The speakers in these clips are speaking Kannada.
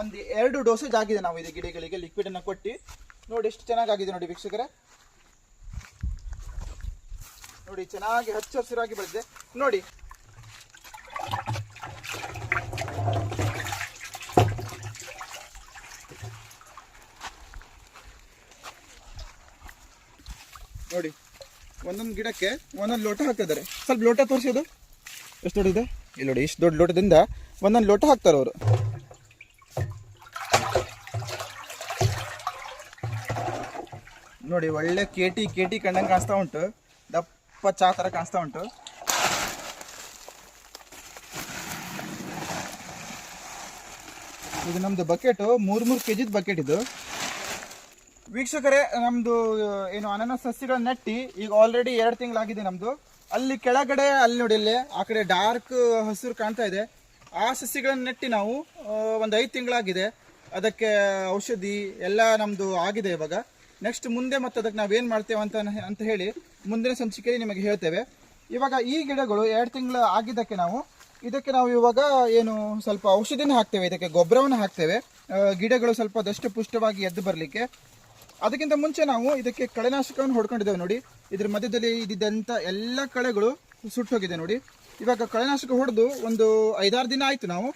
ಒಂದು ಎರಡು ಡೋಸೇಜ್ ಆಗಿದೆ ನಾವು ಇದು ಗಿಡಗಳಿಗೆ ಲಿಕ್ವಿಡ್ ಅನ್ನ ಕೊಟ್ಟು. ನೋಡಿ ಎಷ್ಟು ಚೆನ್ನಾಗಿದೆ ನೋಡಿ ವೀಕ್ಷಕರೇ. ನೋಡಿ ಚೆನ್ನಾಗಿ ಹಚ್ಚ ಹಸಿರಾಗಿ ಬೆಳೆದಿದೆ. ನೋಡಿ. ನೋಡಿ, ಒಂದೊಂದು ಗಿಡಕ್ಕೆ ಒಂದೊಂದು ಲೋಟ ಹಾಕ್ತಿದ್ದಾರೆ ಸ್ವಲ್ಪ ಲೋಟ ತೋರಿಸೋದು ಎಷ್ಟು ಇದೆ ಇಲ್ಲಿ ನೋಡಿ, ಇಷ್ಟು ದೊಡ್ಡ ಲೋಟದಿಂದ ಒಂದೊಂದು ಲೋಟ ಹಾಕ್ತಾರೆ ಅವರು. ನೋಡಿ, ಒಳ್ಳೆ ಕೇಟಿ ಕೇಟಿ ಕಂಡಂಗೆ ಕಾಣಿಸ್ತಾ ಉಂಟು. ದಪ್ಪ ಚಾ ಥರ ಕಾಣಿಸ್ತಾ ಉಂಟು. ಇದು ನಮ್ಮದು ಬಕೆಟು ಮೂರು ಮೂರು ಕೆ ಜಿದ್ ಬಕೆಟ್ ಇದು. ವೀಕ್ಷಕರೇ, ನಮ್ದು, ಏನು, ಅನಾನಸ್ ಸಸ್ಯಗಳನ್ನ ನೆಟ್ಟಿ, ಈಗ ಆಲ್ರೆಡಿ ಎರಡು ತಿಂಗಳಾಗಿದೆ ನಮ್ಮದು ಅಲ್ಲಿ ಕೆಳಗಡೆ, ಅಲ್ಲಿ ನೋಡಿ ಇಲ್ಲಿ, ಆ ಕಡೆ ಡಾರ್ಕ್ ಹಸಿರು ಕಾಣ್ತಾ ಇದೆ. ಆ ಸಸ್ಯಗಳನ್ನ ನೆಟ್ಟಿ ನಾವು ಒಂದು ಐದು ತಿಂಗಳಾಗಿದೆ. ಅದಕ್ಕೆ ಔಷಧಿ ಎಲ್ಲ ನಮ್ಮದು ಆಗಿದೆ ಇವಾಗ. ನೆಕ್ಸ್ಟ್ ಮುಂದೆ ಮತ್ತೆ ಅದಕ್ಕೆ ನಾವೇನು ಮಾಡ್ತೇವೆ ಅಂತ ಅಂತ ಹೇಳಿ ಮುಂದಿನ ಸಂಚಿಕೆಯಲ್ಲಿ ನಿಮಗೆ ಹೇಳ್ತೇವೆ. ಇವಾಗ ಈ ಗಿಡಗಳು ಎರಡು ತಿಂಗಳು ಆಗಿದ್ದಕ್ಕೆ ನಾವು ಇದಕ್ಕೆ ನಾವು ಇವಾಗ ಏನು ಸ್ವಲ್ಪ ಔಷಧಿನ ಹಾಕ್ತೇವೆ. ಇದಕ್ಕೆ ಗೊಬ್ಬರವನ್ನು ಹಾಕ್ತೇವೆ. ಗಿಡಗಳು ಸ್ವಲ್ಪ ದಷ್ಟ ಪುಷ್ಟವಾಗಿ ಎದ್ದು ಬರಲಿಕ್ಕೆ. ಅದಕ್ಕಿಂತ ಮುಂಚೆ ನಾವು ಇದಕ್ಕೆ ಕಳೆನಾಶಕವನ್ನು ಹೊಡ್ಕೊಂಡಿದ್ದೇವೆ ನೋಡಿ. ಇದ್ರ ಮಧ್ಯದಲ್ಲಿ ಇದ್ದಿದ್ದಂಥ ಎಲ್ಲ ಕಳೆಗಳು ಸುಟ್ಟೋಗಿದೆ ನೋಡಿ. ಇವಾಗ ಕಳೆನಾಶಕ ಹೊಡೆದು ಒಂದು ಐದಾರು ದಿನ ಆಯ್ತು ನಾವು.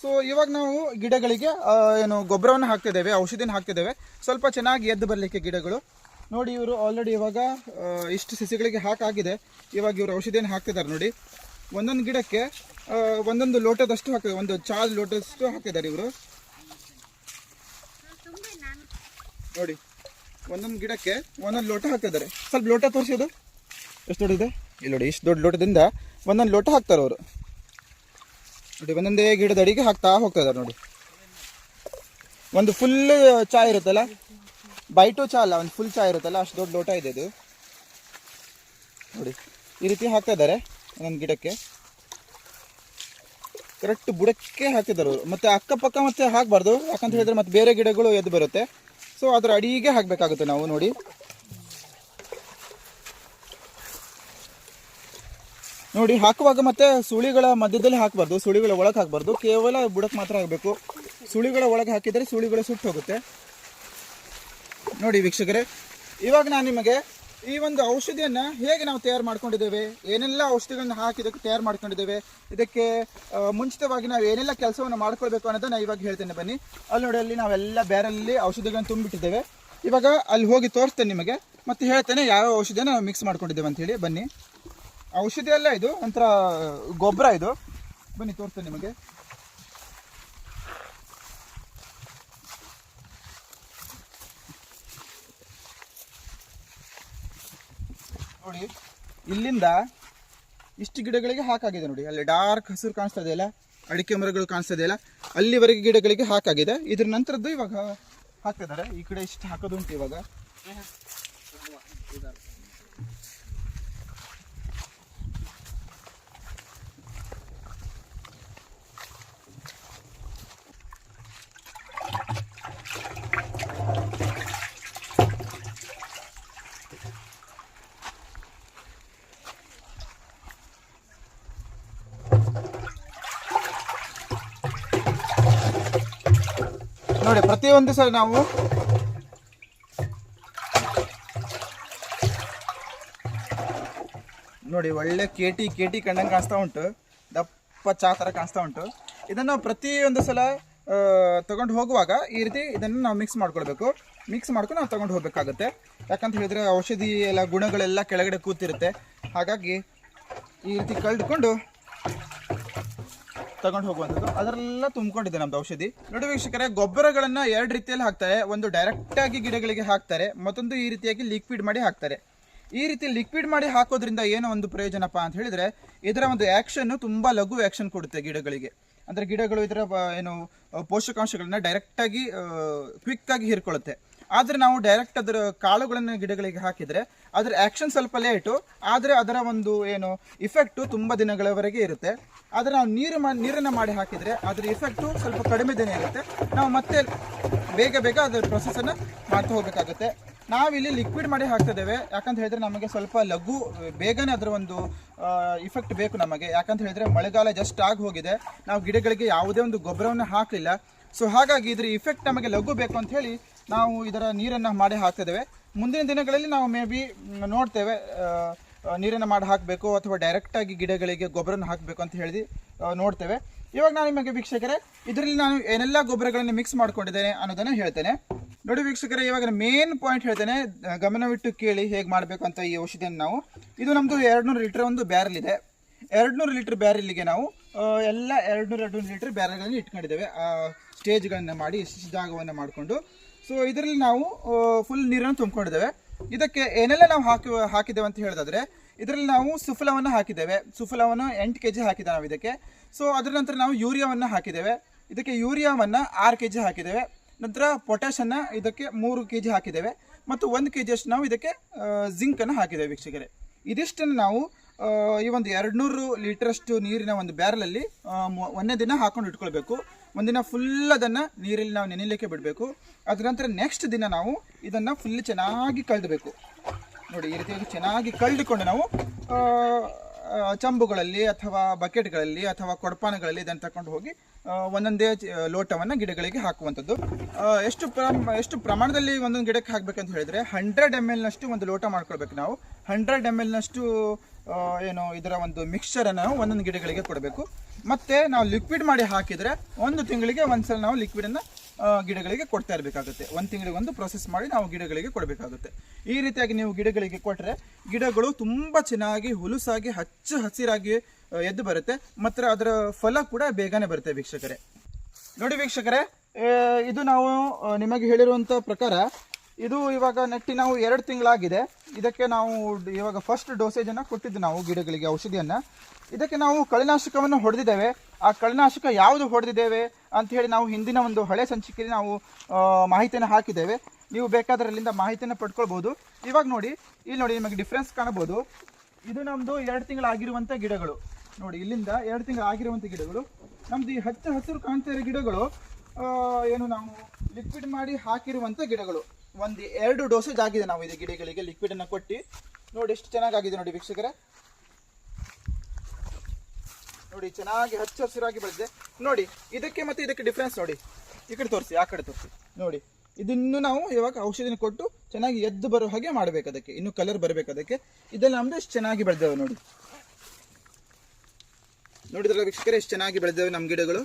ಸೊ ಇವಾಗ ನಾವು ಗಿಡಗಳಿಗೆ ಏನು, ಗೊಬ್ಬರವನ್ನು ಹಾಕ್ತಿದ್ದೇವೆ ಔಷಧಿನ ಹಾಕ್ತಿದ್ದೇವೆ. ಸ್ವಲ್ಪ ಚೆನ್ನಾಗಿ ಎದ್ದು ಬರಲಿಕ್ಕೆ ಗಿಡಗಳು. ನೋಡಿ, ಇವರು ಆಲ್ರೆಡಿ ಇವಾಗ ಇಷ್ಟು ಸಸಿಗಳಿಗೆ ಹಾಕಾಗಿದೆ. ಇವಾಗ ಇವರು ಔಷಧಿಯನ್ನು ಹಾಕ್ತಿದ್ದಾರೆ ನೋಡಿ. ಒಂದೊಂದು ಗಿಡಕ್ಕೆ ಒಂದೊಂದು ಲೋಟದಷ್ಟು ಹಾಕಿದೆ ಒಂದು ಚಾರ್ಜ್ ಲೋಟದಷ್ಟು ಹಾಕಿದ್ದಾರೆ ಇವರು. ನೋಡಿ, ಒಂದೊಂದು ಗಿಡಕ್ಕೆ ಒಂದೊಂದು ಲೋಟ ಹಾಕ್ತಿದ್ದಾರೆ. ಸ್ವಲ್ಪ ಲೋಟ ತೋರಿಸೋದು ಎಷ್ಟು ದೊಡ್ಡದಿದೆ? ಇಲ್ಲಿ ನೋಡಿ, ಇಷ್ಟು ದೊಡ್ಡ ಲೋಟದಿಂದ ಒಂದೊಂದು ಲೋಟ ಹಾಕ್ತಾರೆ ಅವರು. ನೋಡಿ, ಒಂದೊಂದೇ ಗಿಡದ ಅಡಿಗೆ ಹಾಕ್ತಾ ಹೋಗ್ತಾ ಇದ್ದಾರೆ ನೋಡಿ. ಒಂದು ಫುಲ್ ಚಾ ಇರುತ್ತಲ್ಲ? ಬೈಟು ಚಾ ಅಲ್ಲ, ಒಂದು ಫುಲ್ ಚಾ ಇರುತ್ತಲ್ಲ, ಅಷ್ಟು ದೊಡ್ಡ ಲೋಟ ಇದೆ ಇದು ನೋಡಿ, ಈ ರೀತಿ ಹಾಕ್ತಾ ಇದ್ದಾರೆ ಒಂದೊಂದು ಗಿಡಕ್ಕೆ. ಕರೆಕ್ಟ್ ಬುಡಕ್ಕೆ ಹಾಕಿದ್ದಾರೆ ಅವರು. ಮತ್ತೆ ಅಕ್ಕಪಕ್ಕ ಮತ್ತೆ ಹಾಕಬಾರ್ದು, ಯಾಕಂತ ಹೇಳಿದ್ರೆ ಮತ್ತೆ ಬೇರೆ ಗಿಡಗಳು ಎದ್ದು ಬರುತ್ತೆ. ಸೊ ಅದರ ಅಡಿಗೆ ಹಾಕಬೇಕಾಗುತ್ತೆ ನಾವು ನೋಡಿ. ನೋಡಿ, ಹಾಕುವಾಗ ಮತ್ತೆ ಸುಳಿಗಳ ಮಧ್ಯದಲ್ಲಿ ಹಾಕಬಾರ್ದು, ಸುಳಿಗಳ ಒಳಗೆ ಹಾಕಬಾರ್ದು. ಕೇವಲ ಬುಡಕ್ಕೆ ಮಾತ್ರ ಹಾಕಬೇಕು. ಸುಳಿಗಳ ಒಳಗೆ ಹಾಕಿದರೆ ಸುಳಿಗಳು ಸುಟ್ಟು ಹೋಗುತ್ತೆ. ನೋಡಿ ವೀಕ್ಷಕರೇ, ಇವಾಗ ನಾನು ನಿಮಗೆ ಈ ಒಂದು ಔಷಧಿಯನ್ನ ಹೇಗೆ ನಾವು ತಯಾರು ಮಾಡ್ಕೊಂಡಿದ್ದೇವೆ, ಏನೆಲ್ಲ ಔಷಧಿಗಳನ್ನ ಹಾಕಿ ಇದಕ್ಕೆ ತಯಾರು ಮಾಡ್ಕೊಂಡಿದ್ದೇವೆ, ಇದಕ್ಕೆ ಮುಂಚಿತವಾಗಿ ನಾವು ಏನೆಲ್ಲ ಕೆಲಸವನ್ನು ಮಾಡ್ಕೊಳ್ಬೇಕು ಅನ್ನೋದನ್ನ ಇವಾಗ ಹೇಳ್ತೇನೆ. ಬನ್ನಿ, ಅಲ್ಲಿ ನೋಡಿ, ಅಲ್ಲಿ ನಾವೆಲ್ಲ ಬ್ಯಾರಲ್ಲಿ ಔಷಧಿಗಳನ್ನ ತುಂಬಿಟ್ಟಿದ್ದೇವೆ. ಇವಾಗ ಅಲ್ಲಿ ಹೋಗಿ ತೋರಿಸ್ತೇನೆ ನಿಮಗೆ, ಮತ್ತೆ ಹೇಳ್ತೇನೆ ಯಾವ ಔಷಧಿಯನ್ನು ನಾವು ಮಿಕ್ಸ್ ಮಾಡ್ಕೊಂಡಿದ್ದೇವೆ ಅಂತ ಹೇಳಿ. ಬನ್ನಿ. ಔಷಧಿ ಅಲ್ಲ ಇದು? ಒಂಥರ ಗೊಬ್ಬರ ಇದು? ಬನ್ನಿ, ತೋರಿಸ್ತೇನೆ ನಿಮಗೆ. ನೋಡಿ, ಇಲ್ಲಿಂದ ಇಷ್ಟು ಗಿಡಗಳಿಗೆ ಹಾಕಾಗಿದೆ ನೋಡಿ. ಅಲ್ಲಿ ಡಾರ್ಕ್ ಹಸಿರು ಕಾಣಿಸ್ತಾ ಇದೆಯಲ್ಲ ಅಡಿಕೆ ಮರಗಳು ಕಾಣಿಸ್ತಾ ಇದೆಯಲ್ಲ ಅಲ್ಲಿವರೆಗೆ ಗಿಡಗಳಿಗೆ ಹಾಕಾಗಿದೆ. ಇದ್ರ ನಂತರದ್ದು ಇವಾಗ ಹಾಕಿದ್ದಾರೆ ಈ ಕಡೆ ಇಷ್ಟು ಹಾಕೋದುಂಟು ಇವಾಗ. ನೋಡಿ, ಪ್ರತಿಯೊಂದು ಸಲ ನಾವು ನೋಡಿ, ಒಳ್ಳೆ ಕೇಟಿ ಕೇಟಿ ಕಂಡಂಗೆ ಕಾಣಿಸ್ತಾ ಉಂಟು. ದಪ್ಪ ಚಾ ಥರ ಕಾಣಿಸ್ತಾ ಉಂಟು. ಇದನ್ನು ಪ್ರತಿಯೊಂದು ಸಲ ತಗೊಂಡು ಹೋಗುವಾಗ ಈ ರೀತಿ ಇದನ್ನು ನಾವು ಮಿಕ್ಸ್ ಮಾಡ್ಕೊಳ್ಬೇಕು. ಮಿಕ್ಸ್ ಮಾಡ್ಕೊಂಡು ನಾವು ತಗೊಂಡು ಹೋಗ್ಬೇಕಾಗುತ್ತೆ. ಯಾಕಂತ ಹೇಳಿದ್ರೆ ಔಷಧಿ ಎಲ್ಲ ಗುಣಗಳೆಲ್ಲ ಕೆಳಗಡೆ ಕೂತಿರುತ್ತೆ. ಹಾಗಾಗಿ ಈ ರೀತಿ ಕಳೆದುಕೊಂಡು ತಗೊಂಡು ಹೋಗುವಂಥದ್ದು. ಅದರೆಲ್ಲ ತುಂಬಿಕೊಂಡಿದೆ ನಮ್ದು ಔಷಧಿ. ನೋಡಿ ವೀಕ್ಷಕರೇ, ಗೊಬ್ಬರಗಳನ್ನು ಎರಡು ರೀತಿಯಲ್ಲಿ ಹಾಕ್ತಾರೆ. ಒಂದು ಡೈರೆಕ್ಟ್ ಆಗಿ ಗಿಡಗಳಿಗೆ ಹಾಕ್ತಾರೆ, ಮತ್ತೊಂದು ಈ ರೀತಿಯಾಗಿ ಲಿಕ್ವಿಡ್ ಮಾಡಿ ಹಾಕ್ತಾರೆ. ಈ ರೀತಿ ಲಿಕ್ವಿಡ್ ಮಾಡಿ ಹಾಕೋದ್ರಿಂದ ಏನೋ ಒಂದು ಪ್ರಯೋಜನಪ್ಪ ಅಂತ ಹೇಳಿದ್ರೆ, ಇದರ ಒಂದು ಆಕ್ಷನ್ ತುಂಬಾ ಲಘು ಆಕ್ಷನ್ ಕೊಡುತ್ತೆ ಗಿಡಗಳಿಗೆ. ಅಂದ್ರೆ ಗಿಡಗಳು ಇದರ, ಏನು, ಪೋಷಕಾಂಶಗಳನ್ನ ಡೈರೆಕ್ಟ್ ಆಗಿ ಕ್ವಿಕ್ ಆಗಿ ಹೀರ್ಕೊಳ್ಳುತ್ತೆ. ಆದ್ರೆ ನಾವು ಡೈರೆಕ್ಟ್ ಅದರ ಕಾಳುಗಳನ್ನು ಗಿಡಗಳಿಗೆ ಹಾಕಿದರೆ ಅದರ ಆ್ಯಕ್ಷನ್ ಸ್ವಲ್ಪ ಲೇಟು ಆದರೆ ಅದರ ಒಂದು ಏನು ಇಫೆಕ್ಟು ತುಂಬ ದಿನಗಳವರೆಗೆ ಇರುತ್ತೆ. ಆದರೆ ನಾವು ನೀರು ಮಾ, ನೀರನ್ನು ಮಾಡಿ ಹಾಕಿದರೆ ಅದರ ಇಫೆಕ್ಟು ಸ್ವಲ್ಪ ಕಡಿಮೆ ದಿನ ಇರುತ್ತೆ. ನಾವು ಮತ್ತೆ ಬೇಗ ಬೇಗ ಅದರ ಪ್ರೊಸೆಸನ್ನು ಮಾಡ್ತಾ ಹೋಗಬೇಕಾಗುತ್ತೆ. ನಾವಿಲ್ಲಿ ಲಿಕ್ವಿಡ್ ಮಾಡಿ ಹಾಕ್ತಿದ್ದೇವೆ. ಯಾಕಂತ ಹೇಳಿದ್ರೆ ನಮಗೆ ಸ್ವಲ್ಪ ಲಘು, ಬೇಗನೆ ಅದರ ಒಂದು ಇಫೆಕ್ಟ್ ಬೇಕು ನಮಗೆ. ಯಾಕಂತ ಹೇಳಿದ್ರೆ ಮಳೆಗಾಲ ಜಸ್ಟ್ ಆಗಿ ಹೋಗಿದೆ. ನಾವು ಗಿಡಗಳಿಗೆ ಯಾವುದೇ ಒಂದು ಗೊಬ್ಬರವನ್ನು ಹಾಕಲಿಲ್ಲ. ಸೊ ಹಾಗಾಗಿ ಇದ್ರ ಇಫೆಕ್ಟ್ ನಮಗೆ ಲಘು ಬೇಕು ಅಂತ ಹೇಳಿ ನಾವು ಇದರ ನೀರನ್ನು ಮಾಡಿ ಹಾಕ್ತಿದ್ದೇವೆ. ಮುಂದಿನ ದಿನಗಳಲ್ಲಿ ನಾವು ಮೇ ಬಿ ನೋಡ್ತೇವೆ ನೀರನ್ನು ಮಾಡಿ ಹಾಕಬೇಕು ಅಥವಾ ಡೈರೆಕ್ಟಾಗಿ ಗಿಡಗಳಿಗೆ ಗೊಬ್ಬರನ ಹಾಕಬೇಕು ಅಂತ ಹೇಳಿ ನೋಡ್ತೇವೆ. ಇವಾಗ ನಾನು ನಿಮಗೆ ವೀಕ್ಷಕರೇ, ಇದರಲ್ಲಿ ನಾನು ಏನೆಲ್ಲ ಗೊಬ್ಬರಗಳನ್ನು ಮಿಕ್ಸ್ ಮಾಡ್ಕೊಂಡಿದ್ದೇನೆ ಅನ್ನೋದನ್ನು ಹೇಳ್ತೇನೆ. ನೋಡಿ ವೀಕ್ಷಕರೇ, ಇವಾಗ ಮೇನ್ ಪಾಯಿಂಟ್ ಹೇಳ್ತೇನೆ. ಗಮನವಿಟ್ಟು ಕೇಳಿ ಹೇಗೆ ಮಾಡಬೇಕು ಅಂತ ಈ ಔಷಧಿಯನ್ನು ನಾವು. ಇದು ನಮ್ಮದು ಎರಡುನೂರು ಲೀಟರ್ ಒಂದು ಬ್ಯಾರಲ್ ಇದೆ. ಎರಡುನೂರು ಲೀಟರ್ ಬ್ಯಾರಲ್ಲಿಗೆ ನಾವು ಎಲ್ಲ ಎರಡುನೂರು ಎರಡುನೂರು ಲೀಟರ್ ಬ್ಯಾರಲ್ಗಳನ್ನು ಇಟ್ಕೊಂಡಿದ್ದೇವೆ. ಸ್ಟೇಜ್ಗಳನ್ನು ಮಾಡಿ ಜಾಗವನ್ನು ಮಾಡಿಕೊಂಡು. ಸೊ ಇದರಲ್ಲಿ ನಾವು ಫುಲ್ ನೀರನ್ನು ತುಂಬಿಕೊಂಡಿದ್ದೇವೆ. ಇದಕ್ಕೆ ಏನೆಲ್ಲ ನಾವು ಹಾಕಿ, ಹಾಕಿದ್ದೇವೆ ಅಂತ ಹೇಳಿದ್ರೆ ಇದರಲ್ಲಿ ನಾವು ಸುಫಲವನ್ನು ಹಾಕಿದ್ದೇವೆ. ಸುಫಲವನ್ನು ಎಂಟು ಕೆ ಜಿ ಹಾಕಿದ್ದೇವೆ ನಾವು ಇದಕ್ಕೆ. ಸೊ ಅದರ ನಂತರ ನಾವು ಯೂರಿಯಾವನ್ನು ಹಾಕಿದ್ದೇವೆ. ಇದಕ್ಕೆ ಯೂರಿಯಾವನ್ನು ಆರು ಕೆ ಜಿ ಹಾಕಿದ್ದೇವೆ. ನಂತರ ಪೊಟ್ಯಾಷನ್ನು ಇದಕ್ಕೆ ಮೂರು ಕೆ ಜಿ ಹಾಕಿದ್ದೇವೆ. ಮತ್ತು ಒಂದು ಕೆ ಜಿಯಷ್ಟು ನಾವು ಇದಕ್ಕೆ ಜಿಂಕನ್ನು ಹಾಕಿದ್ದೇವೆ ವೀಕ್ಷಕರೇ. ಇದಿಷ್ಟನ್ನು ನಾವು ಈ ಒಂದು ಎರಡು ನೂರು ಲೀಟ್ರಷ್ಟು ನೀರಿನ ಒಂದು ಬ್ಯಾರಲಲ್ಲಿ ಒಂದೇ ದಿನ ಹಾಕೊಂಡು ಇಟ್ಕೊಳ್ಬೇಕು. ಒಂದಿನ ಫುಲ್ ಅದನ್ನು ನೀರಲ್ಲಿ ನಾವು ನೆನೆಯಲಿಕ್ಕೆ ಬಿಡಬೇಕು. ಅದರ ನಂತರ ನೆಕ್ಸ್ಟ್ ದಿನ ನಾವು ಇದನ್ನು ಫುಲ್ ಚೆನ್ನಾಗಿ ಕಳೆದಬೇಕು. ನೋಡಿ, ಈ ರೀತಿಯಾಗಿ ಚೆನ್ನಾಗಿ ಕಳೆದುಕೊಂಡು ನಾವು ಚಂಬುಗಳಲ್ಲಿ ಅಥವಾ ಬಕೆಟ್ಗಳಲ್ಲಿ ಅಥವಾ ಕೊಡಪಾನಗಳಲ್ಲಿ ಇದನ್ನು ತಗೊಂಡು ಹೋಗಿ ಒಂದೊಂದೇ ಲೋಟವನ್ನು ಗಿಡಗಳಿಗೆ ಹಾಕುವಂಥದ್ದು. ಎಷ್ಟು ಪ್ರಮ, ಎಷ್ಟು ಪ್ರಮಾಣದಲ್ಲಿ ಒಂದೊಂದು ಗಿಡಕ್ಕೆ ಹಾಕಬೇಕಂತ ಹೇಳಿದ್ರೆ ಹಂಡ್ರೆಡ್ ಎಂ ಎಲ್ನಷ್ಟು ಒಂದು ಲೋಟ ಮಾಡ್ಕೊಳ್ಬೇಕು ನಾವು. ಹಂಡ್ರೆಡ್ ಎಂ ಎಲ್ನಷ್ಟು ಏನು, ಇದರ ಒಂದು ಮಿಕ್ಸ್ಚರನ್ನು ನಾವು ಒಂದೊಂದು ಗಿಡಗಳಿಗೆ ಕೊಡಬೇಕು. ಮತ್ತೆ ನಾವು ಲಿಕ್ವಿಡ್ ಮಾಡಿ ಹಾಕಿದರೆ ಒಂದು ತಿಂಗಳಿಗೆ ಒಂದ್ಸಲ ನಾವು ಲಿಕ್ವಿಡನ್ನು ಗಿಡಗಳಿಗೆ ಕೊಡ್ತಾ ಇರಬೇಕಾಗುತ್ತೆ. ಒಂದು ತಿಂಗಳಿಗೆ ಒಂದು ಪ್ರೊಸೆಸ್ ಮಾಡಿ ನಾವು ಗಿಡಗಳಿಗೆ ಕೊಡಬೇಕಾಗುತ್ತೆ. ಈ ರೀತಿಯಾಗಿ ನೀವು ಗಿಡಗಳಿಗೆ ಕೊಟ್ಟರೆ ಗಿಡಗಳು ತುಂಬ ಚೆನ್ನಾಗಿ ಹುಲುಸಾಗಿ ಹಚ್ಚ ಹಸಿರಾಗಿ ಎದ್ದು ಬರುತ್ತೆ. ಮತ್ತು ಅದರ ಫಲ ಕೂಡ ಬೇಗನೆ ಬರುತ್ತೆ ವೀಕ್ಷಕರೇ. ನೋಡಿ ವೀಕ್ಷಕರೇ ಇದು ನಾವು ನಿಮಗೆ ಹೇಳಿರುವಂಥ ಪ್ರಕಾರ ಇದು ಇವಾಗ ನೆಟ್ಟಿ ನಾವು ಎರಡು ತಿಂಗಳಾಗಿದೆ. ಇದಕ್ಕೆ ನಾವು ಇವಾಗ ಫಸ್ಟ್ ಡೋಸೇಜನ್ನು ಕೊಟ್ಟಿದ್ದು ನಾವು ಗಿಡಗಳಿಗೆ, ಔಷಧಿಯನ್ನು. ಇದಕ್ಕೆ ನಾವು ಕಳೆನಾಶಕವನ್ನು ಹೊಡೆದಿದ್ದೇವೆ. ಆ ಕಳೆನಾಶಕ ಯಾವುದು ಹೊಡೆದಿದ್ದೇವೆ ಅಂತ ಹೇಳಿ ನಾವು ಹಿಂದಿನ ಒಂದು ಹಳೆ ಸಂಚಿಕೆಯಲ್ಲಿ ನಾವು ಮಾಹಿತಿಯನ್ನು ಹಾಕಿದ್ದೇವೆ. ನೀವು ಬೇಕಾದ್ರೆ ಅಲ್ಲಿಂದ ಮಾಹಿತಿಯನ್ನು ಪಡ್ಕೊಳ್ಬೋದು. ಇವಾಗ ನೋಡಿ, ಇಲ್ಲಿ ನೋಡಿ ನಿಮಗೆ ಡಿಫ್ರೆನ್ಸ್ ಕಾಣಬಹುದು ಇದು ನಮ್ಮದು ಎರಡು ತಿಂಗಳಾಗಿರುವಂಥ ಗಿಡಗಳು. ನೋಡಿ, ಇಲ್ಲಿಂದ ಎರಡು ತಿಂಗಳು ಆಗಿರುವಂಥ ಗಿಡಗಳು. ನಮ್ದು ಈ ಹಚ್ಚ ಹಸಿರು ಕಾಣ್ತಾ ಇರೋ ಗಿಡಗಳು ಏನು ನಾವು ಲಿಕ್ವಿಡ್ ಮಾಡಿ ಹಾಕಿರುವಂಥ ಗಿಡಗಳು. ಒಂದು ಎರಡು ಡೋಸೇಜ್ ಆಗಿದೆ ನಾವು ಇದು ಗಿಡಗಳಿಗೆ ಲಿಕ್ವಿಡ್ ಅನ್ನ ಕೊಟ್ಟು. ನೋಡಿ ಎಷ್ಟು ಚೆನ್ನಾಗಾಗಿದೆ ನೋಡಿ ವೀಕ್ಷಕರೇ. ನೋಡಿ ಚೆನ್ನಾಗಿ ಹಚ್ಚ ಹಸಿರಾಗಿ ಬೆಳೆದಿದೆ. ನೋಡಿ, ಇದಕ್ಕೆ ಮತ್ತೆ ಇದಕ್ಕೆ ಡಿಫ್ರೆನ್ಸ್ ನೋಡಿ. ಈ ಕಡೆ ತೋರಿಸಿ, ಆ ಕಡೆ ತೋರಿಸಿ. ನೋಡಿ, ಇದನ್ನು ನಾವು ಇವಾಗ ಔಷಧಿನ ಕೊಟ್ಟು ಚೆನ್ನಾಗಿ ಎದ್ದು ಬರೋ ಹಾಗೆ ಮಾಡಬೇಕು ಅದಕ್ಕೆ. ಇನ್ನು ಕಲರ್ ಬರಬೇಕು ಅದಕ್ಕೆ. ಇದೆಲ್ಲ ನಮ್ದು ಎಷ್ಟು ಚೆನ್ನಾಗಿ ಬೆಳೆದೇವೆ ನೋಡಿ. ನೋಡಿದ್ರಲ್ಲ ವೀಕ್ಷಕರೇ, ಎಷ್ಟು ಚೆನ್ನಾಗಿ ಬೆಳೆದೇವೆ ನಮ್ಮ ಗಿಡಗಳು.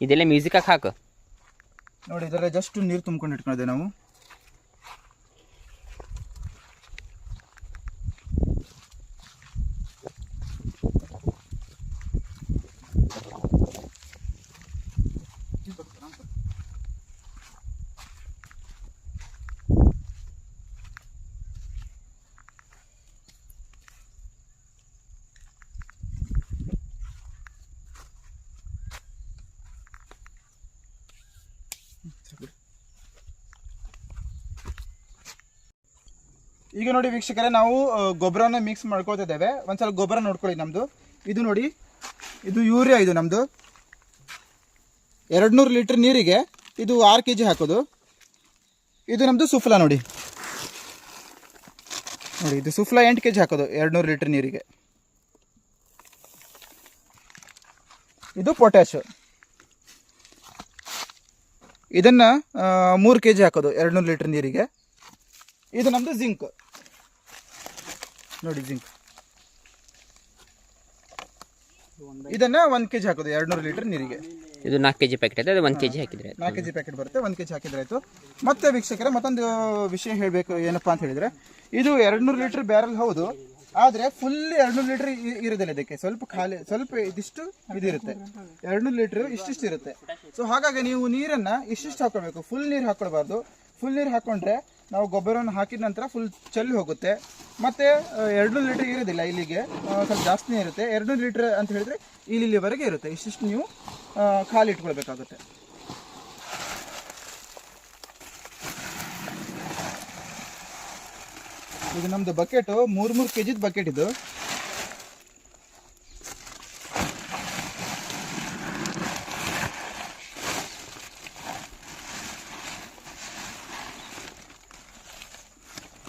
ಇದೆಲ್ಲ ಮ್ಯೂಸಿಕ್ ಹಾಕು ನೋಡಿ ಇದರಲ್ಲಿ ಜಸ್ಟ್ ನೀರು ತುಂಬ್ಕೊಂಡು ಇಟ್ಕೊಂಡಿದ್ದೆ ನಾವು. ಈಗ ನೋಡಿ ವೀಕ್ಷಕರೇ, ನಾವು ಗೊಬ್ಬರನ ಮಿಕ್ಸ್ ಮಾಡ್ಕೊಳ್ತಿದ್ದೇವೆ. ಒಂದ್ಸಲ ಗೊಬ್ಬರ ನೋಡ್ಕೊಳ್ಳಿ ನಮ್ದು. ಇದು ನೋಡಿ, ಇದು ಯೂರಿಯಾ ಇದು ನಮ್ದು. ಎರಡು ನೂರು ಲೀಟರ್ ನೀರಿಗೆ ಇದು ಆರು ಕೆ ಜಿ ಹಾಕೋದು. ಇದು ನಮ್ಮದು ಸುಫ್ಲಾ ನೋಡಿ. ನೋಡಿ, ಇದು ಸುಫ್ಲ ಎಂಟು ಕೆ ಜಿ ಹಾಕೋದು ಎರಡು ನೂರು ಲೀಟರ್ ನೀರಿಗೆ. ಇದು ಪೊಟ್ಯಾಶ್ ಇದನ್ನ ಮೂರು ಕೆ ಜಿ ಹಾಕೋದು ಎರಡು ನೂರು ಲೀಟರ್ ನೀರಿಗೆ. ಇದು ನಮ್ಮದು ಜಿಂಕ್ ನೋಡಿ ಜಿಂಕ್ ಇದನ್ನ ಒಂದ್ ಕೆಜಿ ಹಾಕೋದು ಎರಡ್ನೂರು ಲೀಟರ್ ನೀರಿಗೆ. ಇದು ನಾಲ್ಕು ಕೆಜಿ ಪ್ಯಾಕೆಟ್ ಇದೆ ಅದು ಒಂದು ಕೆ ಜಿ ಹಾಕಿದ್ರೆ ನಾಲ್ಕು ಕೆಜಿ ಪ್ಯಾಕೆಟ್ ಬರುತ್ತೆ ಒಂದ್ ಕೆಜಿ ಹಾಕಿದ್ರೆ ಆಯ್ತು. ಮತ್ತೆ ವೀಕ್ಷಕರ ಮತ್ತೊಂದು ವಿಷಯ ಹೇಳಬೇಕು ಏನಪ್ಪಾ ಅಂತ ಹೇಳಿದ್ರೆ ಇದು ಎರಡ್ನೂರು ಲೀಟರ್ ಬ್ಯಾರಲ್ ಹೌದು ಆದ್ರೆ ಫುಲ್ ಎರಡ್ನೂರು ಲೀಟರ್ ಇರೋದಿಲ್ಲ ಇದಕ್ಕೆ. ಸ್ವಲ್ಪ ಖಾಲಿ ಸ್ವಲ್ಪ ಇದಿಷ್ಟು ಇದಿರುತ್ತೆ. ಎರಡ್ನೂರು ಲೀಟರ್ ಇಷ್ಟಿಷ್ಟು ಇರುತ್ತೆ. ಸೊ ಹಾಗಾಗಿ ನೀವು ನೀರನ್ನ ಇಷ್ಟಿಷ್ಟು ಹಾಕೊಳ್ಬೇಕು. ಫುಲ್ ನೀರು ಹಾಕೊಳ್ಬಾರ್ದು. ಫುಲ್ ನೀರು ಹಾಕೊಂಡ್ರೆ ನಾವು ಗೊಬ್ಬರವನ್ನು ಹಾಕಿದ ನಂತರ ಫುಲ್ ಚೆಲ್ಲಿ ಹೋಗುತ್ತೆ. ಮತ್ತು ಎರಡು ಲೀಟರ್ ಇರೋದಿಲ್ಲ ಇಲ್ಲಿಗೆ. ಸ್ವಲ್ಪ ಜಾಸ್ತಿನೇ ಇರುತ್ತೆ. ಎರಡು ಲೀಟರ್ ಅಂತ ಹೇಳಿದ್ರೆ ಇಲ್ಲಿ ಇಲ್ಲಿವರೆಗೆ ಇರುತ್ತೆ. ಇಷ್ಟಿಷ್ಟು ನೀವು ಖಾಲಿ ಇಟ್ಕೊಳ್ಬೇಕಾಗುತ್ತೆ. ಇದು ನಮ್ಮದು ಬಕೆಟು ಮೂರು ಮೂರು ಕೆ ಜಿದು ಬಕೆಟ್ ಇದು.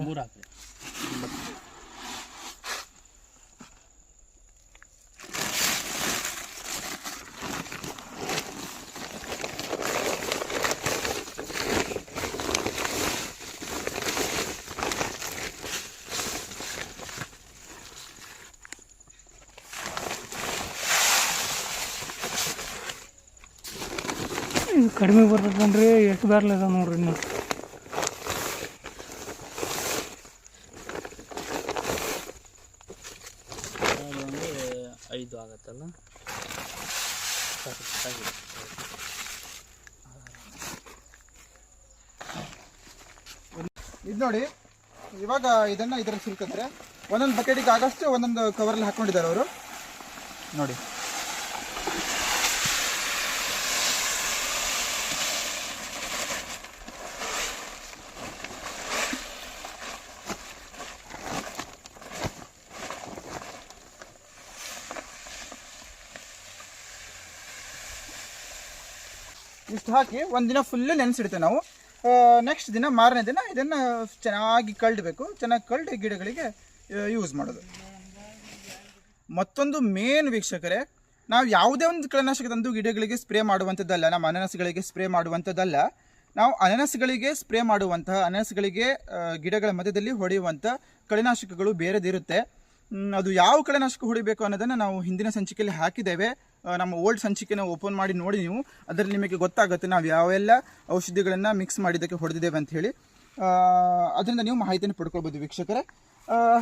ಮೂರು ಇದು ಕಡಿಮೆ ಬರ್ತೈತನ್ರಿ ಎಷ್ಟು ಬ್ಯಾರ್ಲ್ ಅದ ನೋಡ್ರಿ ಇನ್ನು ಒಂದು ಐದು ಆಗತ್ತಲ್ಲ? ಇದು ನೋಡಿ, ಇವಾಗ ಇದನ್ನ ಇದರಲ್ಲಿ ಸಿಲ್ಕಂದ್ರೆ, ಒಂದೊಂದು ಬಕೆಟಿಗೆ ಆಗಷ್ಟು ಒಂದೊಂದು ಕವರಲ್ಲಿ ಹಾಕೊಂಡಿದ್ದಾರೆ ಅವರು. ನೋಡಿ. ಇಷ್ಟು ಹಾಕಿ ಒಂದಿನ ಫುಲ್ಲು ನೆನೆಸಿಡ್ತೇವೆ ನಾವು. ನೆಕ್ಸ್ಟ್ ದಿನ, ಮಾರನೇ ದಿನ ಇದನ್ನು ಚೆನ್ನಾಗಿ ಕಳ್ಡಬೇಕು ಚೆನ್ನಾಗಿ ಕಳ್ಳಿ ಗಿಡಗಳಿಗೆ ಯೂಸ್ ಮಾಡೋದು. ಮತ್ತೊಂದು ಮೇನ್ ವೀಕ್ಷಕರೇ, ನಾವು ಯಾವುದೇ ಒಂದು ಕೀಟನಾಶಕ ಗಿಡಗಳಿಗೆ ಸ್ಪ್ರೇ ಮಾಡುವಂಥದ್ದಲ್ಲ, ನಮ್ಮ ಅನನಸುಗಳಿಗೆ ಸ್ಪ್ರೇ ಮಾಡುವಂಥದ್ದಲ್ಲ, ನಾವು ಅನನಸುಗಳಿಗೆ ಸ್ಪ್ರೇ ಮಾಡುವಂತಹ, ಅನನಸುಗಳಿಗೆ ಗಿಡಗಳ ಮಧ್ಯದಲ್ಲಿ ಹೊಡೆಯುವಂಥ ಕಳೆನಾಶಕಗಳು ಬೇರೆದಿರುತ್ತೆ. ಅದು ಯಾವ ಕಳೆನಾಶಕ ಹೊಡಿಬೇಕು ಅನ್ನೋದನ್ನು ನಾವು ಹಿಂದಿನ ಸಂಚಿಕೆಯಲ್ಲಿ ಹಾಕಿದ್ದೇವೆ. ನಮ್ಮ ಓಲ್ಡ್ ಸಂಚಿಕೆನ ಓಪನ್ ಮಾಡಿ ನೋಡಿ ನೀವು. ಅದರಲ್ಲಿ ನಿಮಗೆ ಗೊತ್ತಾಗುತ್ತೆ ನಾವು ಯಾವೆಲ್ಲ ಔಷಧಿಗಳನ್ನು ಮಿಕ್ಸ್ ಮಾಡಿದ್ದಕ್ಕೆ ಹೊಡೆದಿದ್ದೇವೆ ಅಂತ ಹೇಳಿ. ಅದರಿಂದ ನೀವು ಮಾಹಿತಿಯನ್ನು ಪಡ್ಕೊಳ್ಬೋದು ವೀಕ್ಷಕರೇ.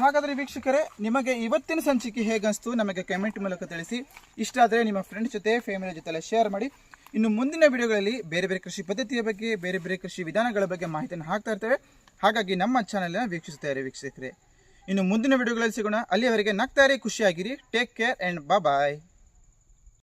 ಹಾಗಾದರೆ ವೀಕ್ಷಕರೇ, ನಿಮಗೆ ಇವತ್ತಿನ ಸಂಚಿಕೆ ಹೇಗನ್ನಿಸ್ತು ನಮಗೆ ಕಮೆಂಟ್ ಮೂಲಕ ತಿಳಿಸಿ. ಇಷ್ಟ ಆದರೆ ನಿಮ್ಮ ಫ್ರೆಂಡ್ಸ್ ಜೊತೆ ಫ್ಯಾಮಿಲಿ ಜೊತೆ ಶೇರ್ ಮಾಡಿ. ಇನ್ನು ಮುಂದಿನ ವಿಡಿಯೋಗಳಲ್ಲಿ ಬೇರೆ ಬೇರೆ ಕೃಷಿ ಪದ್ಧತಿಯ ಬಗ್ಗೆ, ಬೇರೆ ಬೇರೆ ಕೃಷಿ ವಿಧಾನಗಳ ಬಗ್ಗೆ ಮಾಹಿತಿಯನ್ನು ಹಾಕ್ತಾ ಇರ್ತೇವೆ. ಹಾಗಾಗಿ ನಮ್ಮ ಚಾನಲ್ನ ವೀಕ್ಷಿಸ್ತಾ ಇರಿ ವೀಕ್ಷಕರೇ. ಇನ್ನು ಮುಂದಿನ ವಿಡಿಯೋಗಳಲ್ಲಿ ಸಿಗೋಣ. ಅಲ್ಲಿಯವರೆಗೆ ನಗ್ತಾರೆ ಖುಷಿಯಾಗಿರಿ. Take care and bye